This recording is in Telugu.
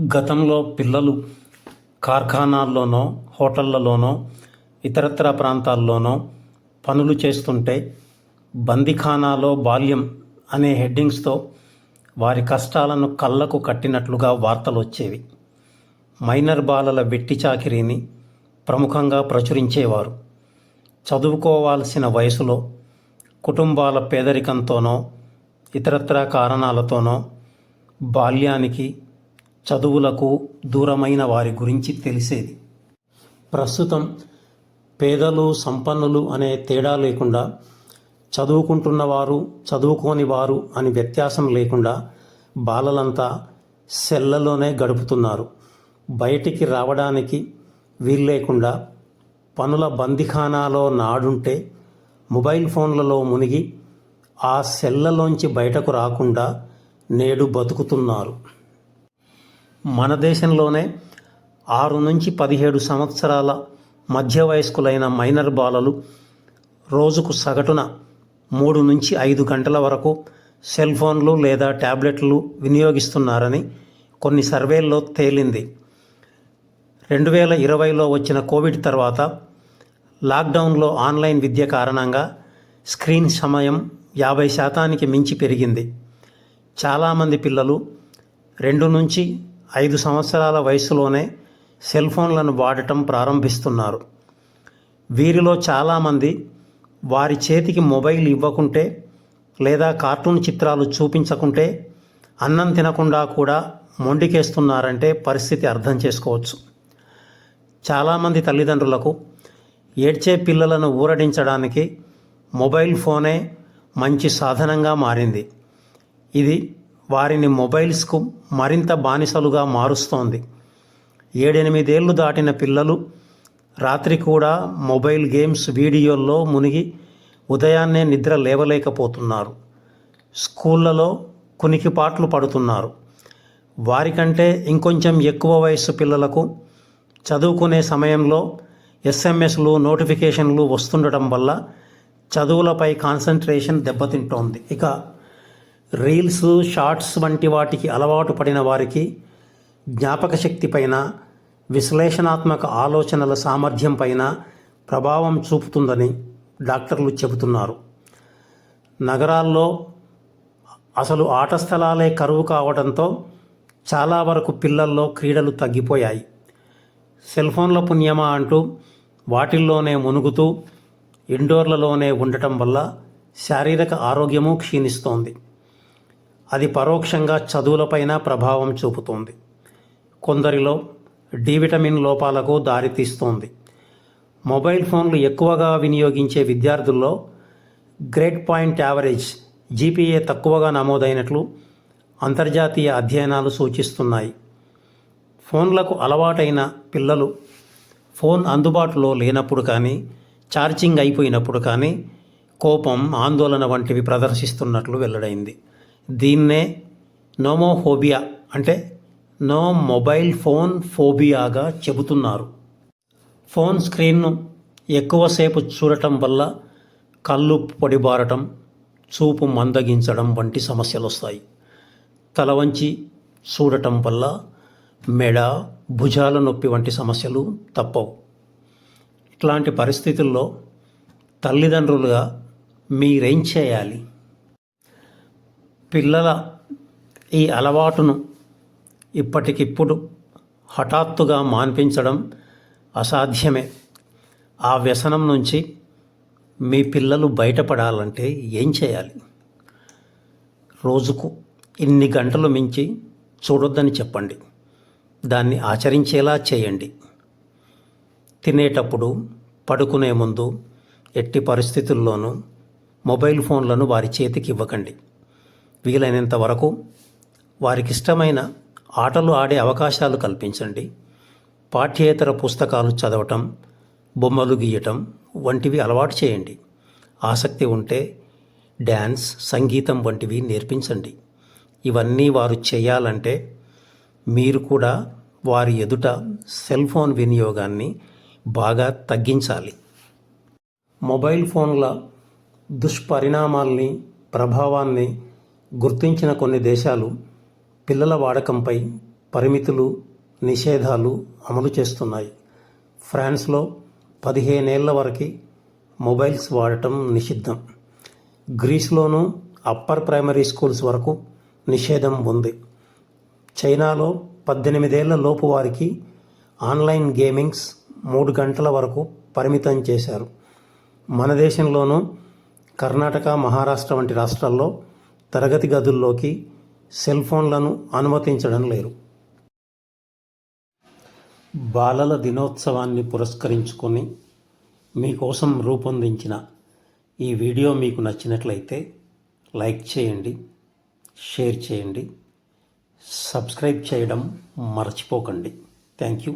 గతంలో పిల్లలు కార్ఖానాల్లోనో హోటళ్ళలోనో ఇతరత్ర ప్రాంతాల్లోనో పనులు చేస్తుంటే బందిఖానాలో బాల్యం అనే హెడ్డింగ్స్తో వారి కష్టాలను కళ్ళకు కట్టినట్లుగా వార్తలు వచ్చేవి. మైనర్ బాలల వెట్టి చాకిరీని ప్రముఖంగా ప్రచురించేవారు. చదువుకోవాల్సిన వయసులో కుటుంబాల పేదరికంతోనో ఇతరత్రా కారణాలతోనో బాల్యానికి చదువులకు దూరమైన వారి గురించి తెలిసేది. ప్రస్తుతం పేదలు సంపన్నులు అనే తేడా లేకుండా చదువుకుంటున్నవారు చదువుకోని వారు అని వ్యత్యాసం లేకుండా బాలలంతా సెల్లలోనే గడుపుతున్నారు. బయటికి రావడానికి వీల్లేకుండా పనుల బందిఖానాలో నాడుంటే మొబైల్ ఫోన్లలో మునిగి ఆ సెల్లలోంచి బయటకు రాకుండా నేడు బతుకుతున్నారు. మన దేశంలోనే ఆరు నుంచి పదిహేడు సంవత్సరాల మధ్య వయస్కులైన మైనర్ బాలలు రోజుకు సగటున మూడు నుంచి ఐదు గంటల వరకు సెల్ ఫోన్లు లేదా ట్యాబ్లెట్లు వినియోగిస్తున్నారని కొన్ని సర్వేల్లో తేలింది. రెండు వేల ఇరవైలో వచ్చిన కోవిడ్ తర్వాత లాక్డౌన్లో ఆన్లైన్ విద్య కారణంగా స్క్రీన్ సమయం యాభై శాతానికి మించి పెరిగింది. చాలామంది పిల్లలు రెండు నుంచి ఐదు సంవత్సరాల వయసులోనే సెల్ ఫోన్లను వాడటం ప్రారంభిస్తున్నారు. వీరిలో చాలామంది వారి చేతికి మొబైల్ ఇవ్వకుంటే లేదా కార్టూన్ చిత్రాలు చూపించకుంటే అన్నం తినకుండా కూడా మొండికేస్తున్నారంటే పరిస్థితి అర్థం చేసుకోవచ్చు. చాలామంది తల్లిదండ్రులకు ఏడ్చే పిల్లలను ఊరడించడానికి మొబైల్ ఫోనే మంచి సాధనంగా మారింది. ఇది వారిని మొబైల్స్కు మరింత బానిసలుగా మారుస్తోంది. ఏడెనిమిదేళ్ళు దాటిన పిల్లలు రాత్రి కూడా మొబైల్ గేమ్స్ వీడియోల్లో మునిగి ఉదయాన్నే నిద్ర లేవలేకపోతున్నారు. స్కూళ్ళలో కునికిపాట్లు పడుతున్నారు. వారికంటే ఇంకొంచెం ఎక్కువ వయస్సు పిల్లలకు చదువుకునే సమయంలో ఎస్ఎంఎస్లు నోటిఫికేషన్లు వస్తుండటం వల్ల చదువులపై కాన్సన్ట్రేషన్ దెబ్బతింటోంది. ఇక రీల్స్ షార్ట్స్ వంటి వాటికి అలవాటు పడిన వారికి జ్ఞాపక శక్తి పైన విశ్లేషణాత్మక ఆలోచనల సామర్థ్యం పైన ప్రభావం చూపుతుందని డాక్టర్లు చెబుతున్నారు. నగరాల్లో అసలు ఆట స్థలాలే కరువు కావడంతో చాలా వరకు పిల్లల్లో క్రీడలు తగ్గిపోయాయి. సెల్ ఫోన్ల పుణ్యమా అంటూ వాటిల్లోనే మునుగుతూ ఇండోర్లలోనే ఉండటం వల్ల శారీరక ఆరోగ్యము క్షీణిస్తోంది. అది పరోక్షంగా చదువులపైన ప్రభావం చూపుతోంది. కొందరిలో డి విటమిన్ లోపాలకు దారితీస్తోంది మొబైల్ ఫోన్లు ఎక్కువగా వినియోగించే విద్యార్థుల్లో గ్రేడ్ పాయింట్ యావరేజ్ జీపీఏ తక్కువగా నమోదైనట్లు అంతర్జాతీయ అధ్యయనాలు సూచిస్తున్నాయి. ఫోన్లకు అలవాటైన పిల్లలు ఫోన్ అందుబాటులో లేనప్పుడు కానీ ఛార్జింగ్ అయిపోయినప్పుడు కానీ కోపం ఆందోళన వంటివి ప్రదర్శిస్తున్నట్లు వెల్లడైంది. దీన్నే నోమోఫోబియా అంటే నో మొబైల్ ఫోన్ ఫోబియాగా చెబుతున్నారు. ఫోన్ స్క్రీన్ను ఎక్కువసేపు చూడటం వల్ల కళ్ళు పొడిబారటం చూపు మందగించడం వంటి సమస్యలు వస్తాయి తల వంచి చూడటం వల్ల మెడ భుజాల నొప్పి వంటి సమస్యలు తప్పవు. ఇట్లాంటి పరిస్థితుల్లో తల్లిదండ్రులుగా మీరేం చేయాలి? పిల్లల ఈ అలవాటును ఇప్పటికిప్పుడు హఠాత్తుగా మాన్పించడం అసాధ్యమే. ఆ వ్యసనం నుంచి మీ పిల్లలు బయటపడాలంటే ఏం చేయాలి? రోజుకు ఇన్ని గంటలు మించి చూడొద్దని చెప్పండి. దాన్ని ఆచరించేలా చేయండి. తినేటప్పుడు పడుకునే ముందు ఎట్టి పరిస్థితుల్లోనూ మొబైల్ ఫోన్లను వారి చేతికి ఇవ్వకండి. వీలైనంత వరకు వారికి ఇష్టమైన ఆటలు ఆడే అవకాశాలు కల్పించండి. పాఠ్యేతర పుస్తకాలు చదవటం బొమ్మలు గీయటం వంటివి అలవాటు చేయండి. ఆసక్తి ఉంటే డ్యాన్స్ సంగీతం వంటివి నేర్పించండి. ఇవన్నీ వారు చేయాలంటే మీరు కూడా వారి ఎదుట సెల్ ఫోన్ వినియోగాన్ని బాగా తగ్గించాలి. మొబైల్ ఫోన్ల దుష్పరిణామాల్ని ప్రభావాన్ని గుర్తించిన కొన్ని దేశాలు పిల్లల వాడకంపై పరిమితులు నిషేధాలు అమలు చేస్తున్నాయి. ఫ్రాన్స్లో పదిహేనేళ్ళ వరకు మొబైల్స్ వాడటం నిషిద్ధం. గ్రీస్లోనూ అప్పర్ ప్రైమరీ స్కూల్స్ వరకు నిషేధం ఉంది. చైనాలో పద్దెనిమిదేళ్ళ లోపు వారికి ఆన్లైన్ గేమింగ్స్ మూడు గంటల వరకు పరిమితం చేశారు. మన దేశంలోనూ కర్ణాటక మహారాష్ట్ర వంటి రాష్ట్రాల్లో తరగతి గదుల్లోకి సెల్ ఫోన్లను అనుమతించడం లేరు బాలల దినోత్సవాన్ని పురస్కరించుకొని మీకోసం రూపొందించిన ఈ వీడియో మీకు నచ్చినట్లయితే లైక్ చేయండి షేర్ చేయండి సబ్స్క్రైబ్ చేయడం మర్చిపోకండి. Thank you.